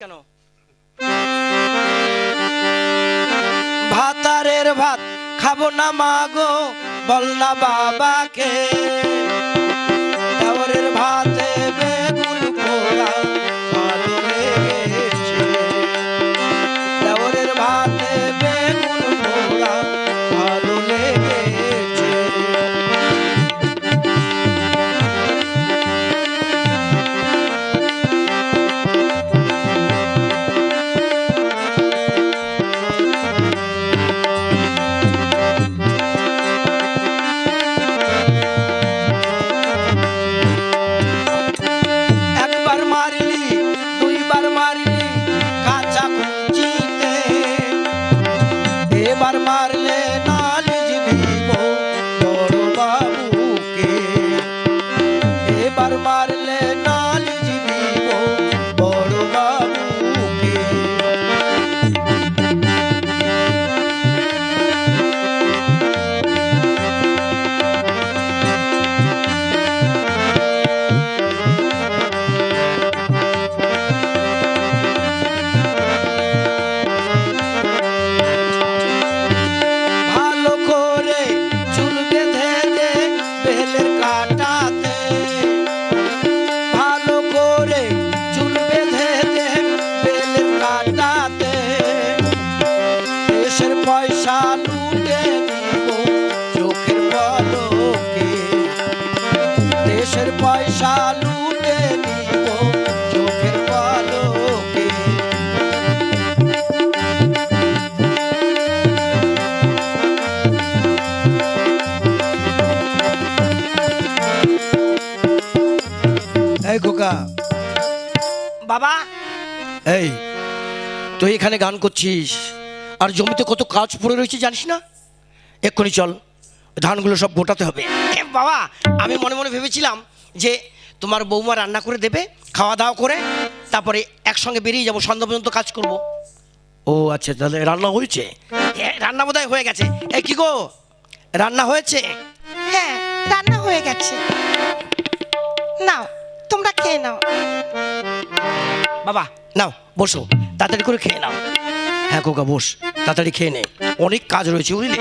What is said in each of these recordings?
কেন? ভাতারের ভাত খাব না মাগো বল না বাবাকে। ভাত এই, তুই এখানে গান করছিস, আর জমিতে কত কাজ পড়ে রয়েছে জানিস না? এক্ষুনি চল, ধানগুলো সব গোটাতে হবে। বাবা, আমি মনে মনে ভেবেছিলাম যে তোমার বৌমা রান্না করে দেবে, খাওয়া দাওয়া করে, তারপরে একসঙ্গে বেরিয়ে যাব, সন্ধ্যা পর্যন্ত কাজ করব। ও আচ্ছা তাহলে রান্না হয়েছে? রান্না বোধহয় হয়ে গেছে। এ কি গো, রান্না হয়েছে? হ্যাঁ রান্না হয়ে গেছে। নাও, তোমরা খেয়ে নাও। বাবা নাও বসো। তাড়াতাড়ি করে খেয়ে নাও। হ্যাঁ কোকা বস। তাড়াতাড়ি খেয়ে নে। অনেক কাজ রয়েছে বুঝলি?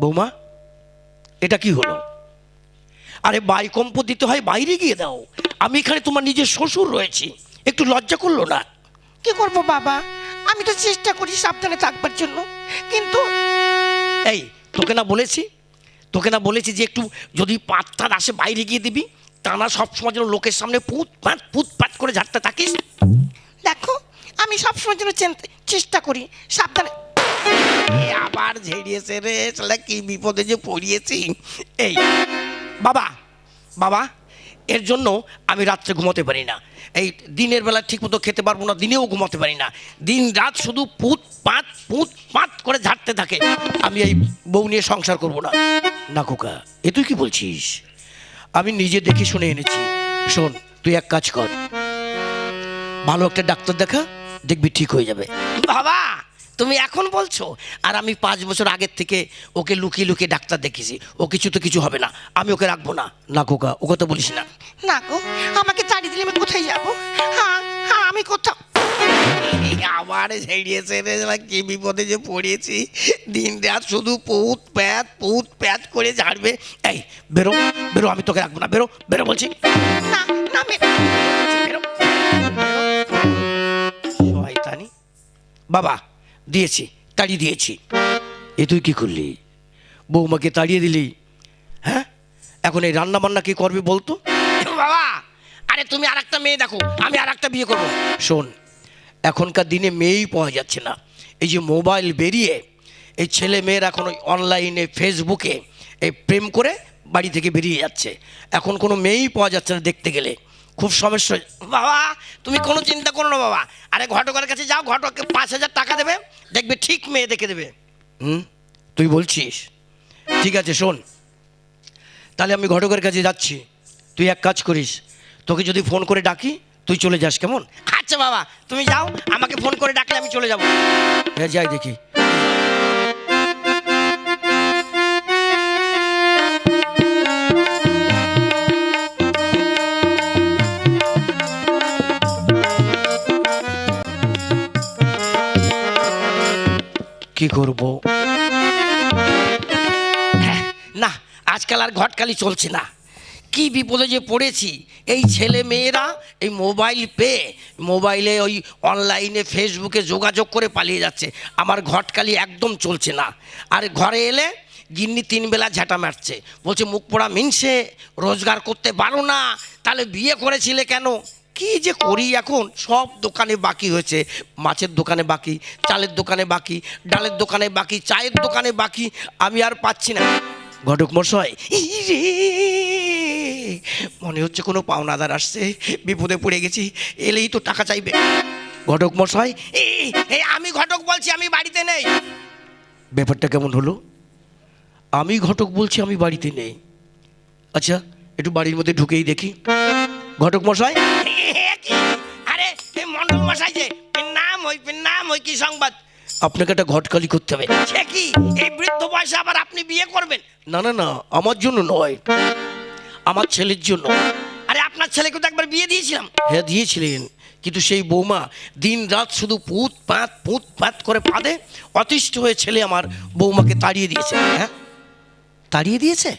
বৌমা এটা কি হলো? আরে বাইকম্প দিতে হয় বাইরে গিয়ে দাও। আমি এখানে তোমার নিজের শ্বশুর রয়েছি। একটু লজ্জা করল না? কি করব বাবা? আমি তো চেষ্টা করি সাবধানে থাকবার জন্য। কিন্তু এই তোকে না বলেছি? তোকে না বলেছি যে একটু যদি পাত্তার আসে বাইরে গিয়ে দিবি? তা না সবসময় যেন লোকের সামনে পুত পাত পুত পাত করে ঝাড়তে থাকিস। দেখো আমি সবসময় যেন চেষ্টা করি সাবধানে। এ আবার ঝেড়িয়েছে রে শালা কি বিপদে যে পড়িয়েছি। এই বাবা বাবা এর জন্য আমি রাত্রে ঘুমোতে পারি না। এই দিনের বেলা ঠিক মতো খেতে পারব না দিনেও ঘুমোতে পারি না। দিন রাত শুধু পুত পাত পুত পাত করে ঝাড়তে থাকে। আমি এই বউ নিয়ে সংসার করব না। না খোকা এ তুই কি বলছিস? আমি নিজে দেখে শুনে এনেছি। শোন তুই এক কাজ কর। ভালো একটা ডাক্তার দেখা দেখবি ঠিক হয়ে যাবে। বাবা তুমি এখন বলছো? আর আমি পাঁচ বছর আগের থেকে ওকে লুকিয়ে লুকিয়ে ডাক্তার দেখেছি ও কিছু তো কিছু হবে না। আমি ওকে রাখব না। না খোকা ও কথা বলিস না। না গো আমাকে তাড়িয়ে দিলে আমি কোথায় যাব? হ্যাঁ হ্যাঁ আমি কোথাও আবার ছেড়িয়েছে রে কি বিপদে যে পড়েছি? দিন রাত শুধু পুত প্যাত পুত প্যাত করে ঝাড়বে। এই বেরো বেরো আমি তোকে রাখব না বেরো বেরো বলছি। না না শয়তানি। বাবা দিয়েছি তাড়িয়ে দিয়েছি। এ তুই কি করলি? বৌমাকে তাড়িয়ে দিলি? হ্যাঁ? এখন এই রান্না বান্না কি করবি বলতো? বাবা আরে তুমি আর একটা মেয়ে দেখো আমি আর একটা বিয়ে করব। শোন এখনকার দিনে মেয়েই পাওয়া যাচ্ছে না। এই যে মোবাইল বেরিয়ে এই ছেলে মেয়ের এখন ওই অনলাইনে, ফেসবুকে এই প্রেম করে বাড়ি থেকে বেরিয়ে যাচ্ছে। এখন কোনো মেয়েই পাওয়া যাচ্ছে না দেখতে গেলে। খুব সমস্যা বাবা, তুমি কোনো চিন্তা করো না বাবা। আরে ঘটকের কাছে যাও, ঘটককে পাঁচ হাজার টাকা দেবে, দেখবে ঠিক মেয়ে দেখে দেবে। হুম? তুই বলছিস? ঠিক আছে, শোন। তাহলে আমি ঘটকের কাছে যাচ্ছি। তুই এক কাজ করিস, তোকে যদি ফোন করে ডাকি তুই চলে যাস কেমন? আচ্ছা বাবা তুমি যাও আমাকে ফোন করে ডাকলে আমি চলে যাব। হ্যাঁ যাই দেখি। কি করব? হ্যাঁ, না আজকাল আর ঘটকালি চলছে না। কি বিপদে যে পড়েছি এই ছেলে মেয়েরা এই মোবাইল পেয়ে মোবাইলে ওই অনলাইনে ফেসবুকে যোগাযোগ করে পালিয়ে যাচ্ছে। আমার ঘটকালি একদম চলছে না। আর ঘরে এলে গিন্নি তিন বেলা ঝাঁটা মারছে। বলছে, মুখ পোড়া মিনছে, রোজগার করতে পারো না, তাহলে বিয়ে করেছিলে কেন? কি যে করি এখন? সব দোকানে বাকি হয়েছে। মাছের দোকানে বাকি, চালের দোকানে বাকি, ডালের দোকানে বাকি, চায়ের দোকানে বাকি, আমি আর পাচ্ছি না। ঘটক মশাই মনে হচ্ছে কোনো পাওনাদার আসছে বিপদে পড়ে গেছি এলেই তো টাকা চাইবে। ঘটক মশাই এই, আমি ঘটক বলছি আমি বাড়িতে নেই। ব্যাপারটা কেমন হলো? আমি ঘটক বলছি আমি বাড়িতে নেই। আচ্ছা একটু বাড়ির মধ্যে ঢুকেই দেখি। ঘটক মশাই? আরে মন্ডল মশাই যে নাম ওই নাম ওই কি সংবাদ? আপনাকে একটা ঘটকালি করতে হবে। সে কি? এই বৃদ্ধ বয়সে আবার আপনি বিয়ে করবেন? না না না আমার জন্য নয়। আমার ছেলের জন্য। আরে আপনার ছেলেকে তো একবার বিয়ে দিয়েছিলাম। হ্যাঁ দিয়েছিলেন। কিন্তু সেই বৌমা দিন রাত শুধু পুত পাত পুত পাত করে পাদে অতিষ্ঠ হয়ে ছেলে আমার বৌমাকে তাড়িয়ে দিয়েছে। হ্যাঁ? তাড়িয়ে দিয়েছে?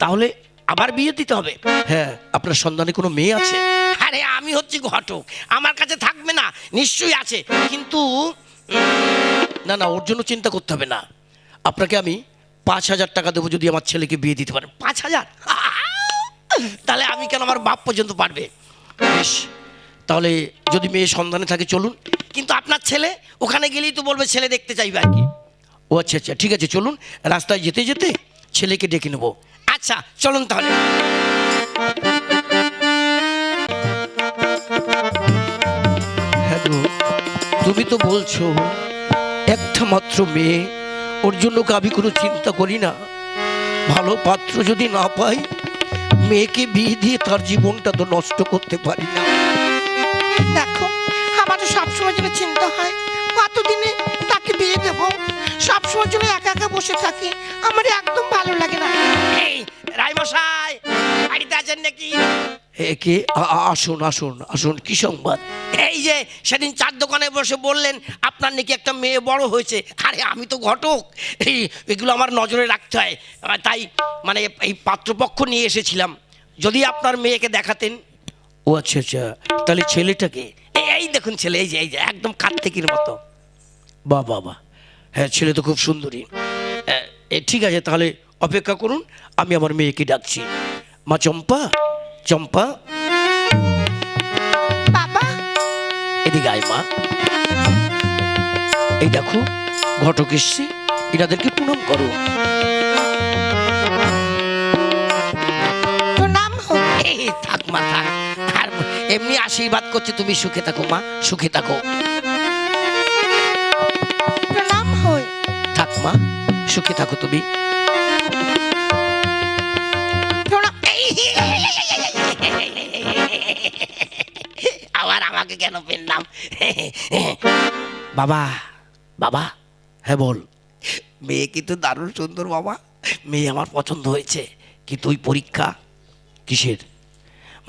তাহলে আবার বিয়ে দিতে হবে? হ্যাঁ আপনার সন্ধানে কোনো মেয়ে আছে? আরে আমি হচ্ছি ঘটক আমার কাছে থাকবে না নিশ্চয়ই আছে। কিন্তু না না ওর জন্য চিন্তা করতে হবে না। আপনাকে আমি পাঁচ হাজার টাকা দেবো যদি আমার ছেলেকে বিয়ে দিতে পারে। পাঁচ হাজার? তাহলে আমি কেন আমার বাপ পর্যন্ত পারবে? বেশ, তাহলে যদি মেয়ে সন্ধানে থাকে, চলুন। কিন্তু আপনার ছেলে, ওখানে গেলেই তো বলবে, ছেলে দেখতে চাইবে আর কি। ও আচ্ছা আচ্ছা ঠিক আছে, চলুন। রাস্তায় যেতে যেতে ছেলেকে ডেকে নেব। আচ্ছা চলুন তাহলে। হ্যাঁ তুমি তো বলছো, একটা মাত্র মেয়ে ওর জন্য আমি কোনো চিন্তা করি না। ভালো পাত্র যদি না পাই মেয়েকে বিয়ে দিয়ে তার জীবনটা তো নষ্ট করতে পারি না। দেখো আমারও সবসময় জন্য চিন্তা হয় কতদিনে তাকে বিয়ে দেবো? সবসময় জন্য একা একা বসে থাকি আমার একদম ভালো লাগে না। এই রাইমশাই বাড়িতে আছেন নাকি? একে আসুন আসুন আসুন, কি সংবাদ? এই যে সেদিন চার দোকানে বসে বললেন, আপনার নাকি একটা মেয়ে বড় হয়েছে। আরে, আমি তো ঘটক। এই, এগুলো আমার নজরে রাখতে হয়। তাই মানে এই পাত্রপক্ষ নিয়ে এসেছিলাম। যদি আপনার মেয়েকে দেখাতেন। ও আচ্ছা আচ্ছা তাহলে ছেলেটাকে? এই- দেখুন ছেলে, এই যে এই যে, একদম কার্তিকের মতো। বাহ বাহ হ্যাঁ ছেলে তো খুব সুন্দরী। ঠিক আছে, তাহলে অপেক্ষা করুন, আমি আমার মেয়েকে ডাকছি। মা চম্পা? চম্পা। বাবা। এদিকে আয় মা। এই দেখো ঘটক এসছে এনাদেরকে প্রণাম করো। থাক মা থাক। এমনি আশীর্বাদ করছে তুমি সুখে থাকো মা সুখে থাকো। তোর নাম হই। থাক মা সুখে থাকো তুমি। প্রণাম। আমাকে কেন পেনলাম বাবা বাবা হ্যাঁ বল। মেয়ে কিন্তু দারুণ সুন্দর বাবা। মেয়ে আমার পছন্দ হয়েছে কিন্তু ওই পরীক্ষা? কিসের?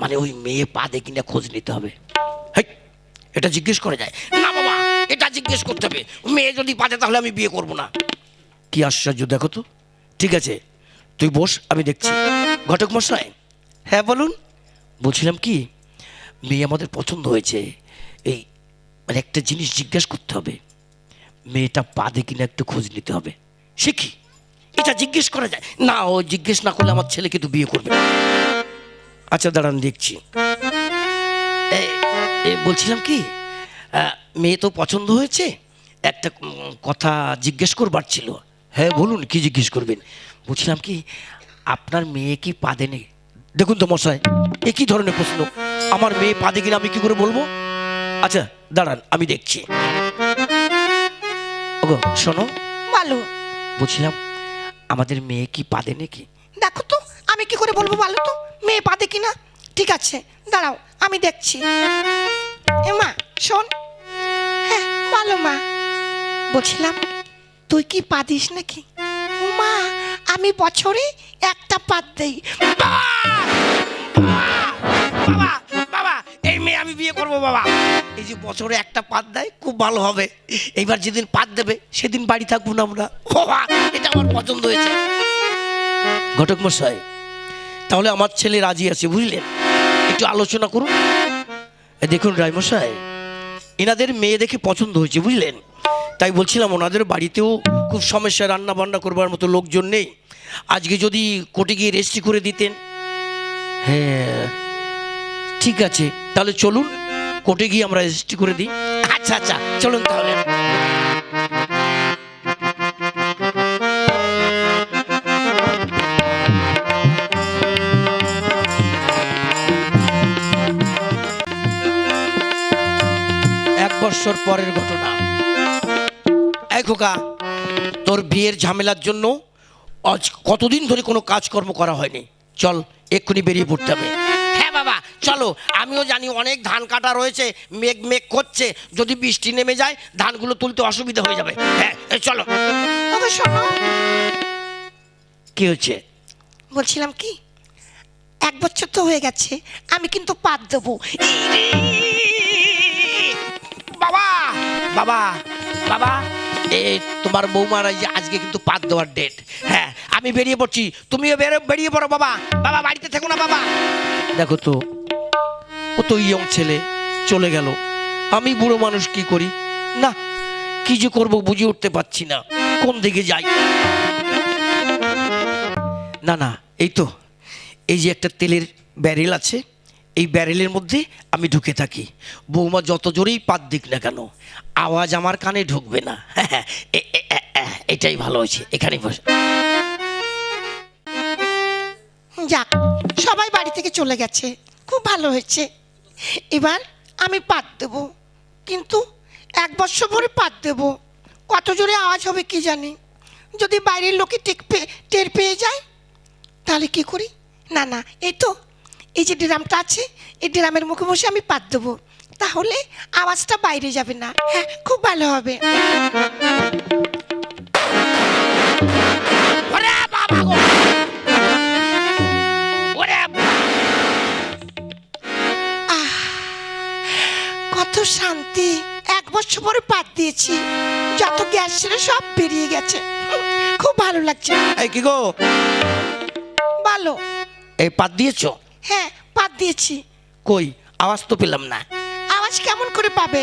মানে ওই মেয়ে পাদে কিনা খোঁজ নিতে হবে। এটা জিজ্ঞেস করা যায়। না বাবা এটা জিজ্ঞেস করতে হবে। মেয়ে যদি পাতে তাহলে আমি বিয়ে করব না। কি আশ্চর্য দেখো তো। ঠিক আছে তুই বস আমি দেখছি। ঘটক মশাই। হ্যাঁ বলুন। বলছিলাম কি মেয়ে আমাদের পছন্দ হয়েছে। এই মানে একটা জিনিস জিজ্ঞেস করতে হবে। মেয়েটা পাদে কিনা একটু খোঁজ নিতে হবে। কি? এটা জিজ্ঞেস করা যায়। না, ও জিজ্ঞেস না করলে আমার ছেলে কিন্তু বিয়ে করবে আচ্ছা দাঁড়ান, দেখছি। বলছিলাম কি? মেয়ে তো পছন্দ হয়েছে। একটা কথা জিজ্ঞেস করবার ছিল। হ্যাঁ বলুন, কি জিজ্ঞেস করবেন? বলছিলাম কি, আপনার মেয়ে কি পাদে নেই? দেখুন তো মশাই, এ কি ধরনের প্রশ্ন? আমার মেয়ে পাদে কিনা আমি কি করে বলব? আচ্ছা দাঁড়ান আমি দেখছি। ওগো শোনো। বলো। বলছিলাম আমাদের মেয়ে কি পাদে নাকি? দেখো তো আমি কি করে বলব বলো তো? মেয়ে পাতে কিনা? ঠিক আছে দাঁড়াও আমি দেখছি। এ মা শোন। হ্যাঁ বলো মা। বলছিলাম তুই কি পাদিস নাকি? মা আমি বছরে একটা পাত দেই। বাবা বাবা বিয়ে করব বাবা। এই যে বছরে একটা পাত দেয় খুব ভালো হবে। এইবার যেদিন পাত দেবে সেদিন বাড়ি থাকব না আমরা। বাবা, এটা আমার পছন্দ হয়েছে। ঘটক মশাই তাহলে আমার ছেলে রাজি আছে বুঝলেন? একটু আলোচনা করুন। দেখুন রায়মশাই এনাদের মেয়ে দেখে পছন্দ হয়েছে বুঝলেন? তাই বলছিলাম ওনাদের বাড়িতেও খুব সমস্যা রান্না বান্না করবার মতো লোকজন নেই। আজকে যদি কোর্টে গিয়ে রেজিস্ট্রি করে দিতেন। হ্যাঁ ঠিক আছে, তাহলে চলুন, কোর্টে গিয়ে আমরা রেজিস্ট্রি করে দিই। আচ্ছা আচ্ছা চলুন তাহলে। এক পরের ঘটনা। এই খোকা, তোর বিয়ের ঝামেলার জন্য আজ কতদিন ধরে কোনো কাজকর্ম করা হয়নি? চল, এক্ষুনি বেরিয়ে পড়তে হবে। চলো আমিও জানি অনেক ধান কাটা রয়েছে মেঘ মেঘ করছে যদি বৃষ্টি নেমে যায় ধানগুলো তুলতে অসুবিধা হয়ে যাবে। হ্যাঁ চলো। কি হচ্ছে? বলছিলাম কি? এক বছর তো হয়ে গেছে আমি কিন্তু পাত দেবো। বাবা বাবা বাবা এই তোমার বৌমার এই যে আজকে কিন্তু পাত দেওয়ার ডেট হ্যাঁ আমি বেরিয়ে পড়ছি তুমিও বেরো- বেরিয়ে পড়ো বাবা। বাবা বাড়িতে থেকো না বাবা। দেখো তো ও তো ইয়ং ছেলে, চলে গেল। আমি বুড়ো মানুষ কি করি? না, কি যে করব বুঝে উঠতে পারছি না। কোন দিকে যাই? না না, এই তো, এই যে একটা তেলের ব্যারেল আছে, এই ব্যারেলের মধ্যে আমি ঢুকে থাকি। বৌমা যত জোরেই পাত দিক না কেন, আওয়াজ আমার কানে ঢুকবে না। এটাই ভালো হয়েছে, এখানে বসে। যাক, সবাই বাড়ি থেকে চলে গেছে। খুব ভালো হয়েছে। এবার আমি পাত দেব। কিন্তু এক বছর পরে পাত দেব। কত জোরে আওয়াজ হবে কি জানি। যদি বাইরের লোকে টেক পেয়ে টের পেয়ে যায়, তাহলে কি করি? না না, এই তো। এই যে ড্রামটা আছে, এই ড্রামের মুখে বসে আমি পাত দেবো। তাহলে আওয়াজটা বাইরে যাবে না। হ্যাঁ খুব ভালো হবে। শান্তি। এক বছর পরে পাত দিয়েছি। যত গ্যাস ছিল সব বেরিয়ে গেছে। খুব ভালো লাগছে। এই কি গো? ভালো। এই পাত দিয়েছ? হ্যাঁ পাত দিয়েছি। কই? আওয়াজ তো পেলাম না। আওয়াজ কেমন করে পাবে?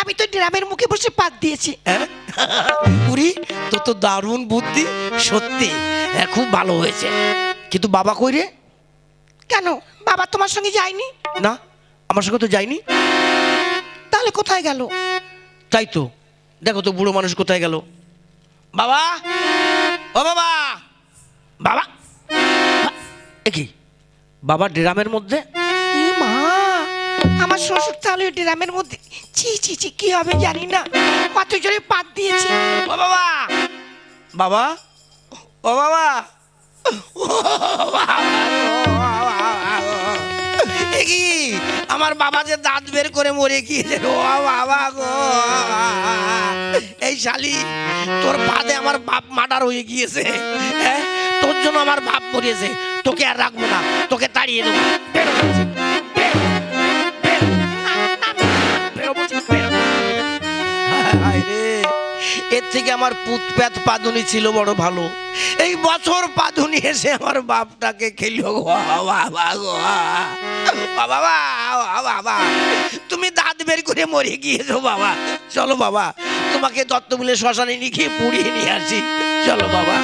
আমি তো ড্রামের মুখে বসে পাত দিয়েছি। হ্যাঁ? উরি তো তো দারুণ বুদ্ধি। সত্যি। হ্যাঁ খুব ভালো হয়েছে। কিন্তু বাবা কই রে? কেন? বাবা তোমার সঙ্গে যায়নি? না আমার সঙ্গে তো যায়নি। তাহলে কোথায় গেল? তাই তো। দেখো তো বুড়ো মানুষ কোথায় গেল। বাবা! ও বাবা! বাবা! কি? বাবা ড্রামের মধ্যে? মা আমার শ্বশুর তাহলে ড্রামের মধ্যে? ছি ছি ছি কি হবে জানি না। কত জোরে পাত দিয়েছি। ও বাবা! বাবা! ও বাবা! ও বাবা! এ কি? আমার বাবা যে দাঁত বের করে মরে গিয়েছে ও বাবা গো। এই শালি, তোর পাদে আমার বাপ মার্ডার হয়ে গিয়েছে হ্যাঁ? তোর জন্য আমার বাপ মরিয়েছে তোকে আর রাখব না, তোকে তাড়িয়ে দেবো। এর থেকে আমার পুতপ্যাত পাদুনি ছিল বড় ভালো। এই বছর পাদুনি এসে আমার বাপটাকে খেলো। তুমি দাঁত বের করে মরে গিয়েছো, বাবা। চলো, বাবা, তোমাকে দত্ত বলে শ্মশানে নিয়ে গিয়ে পুড়িয়ে নিয়ে আসি। চলো, বাবা।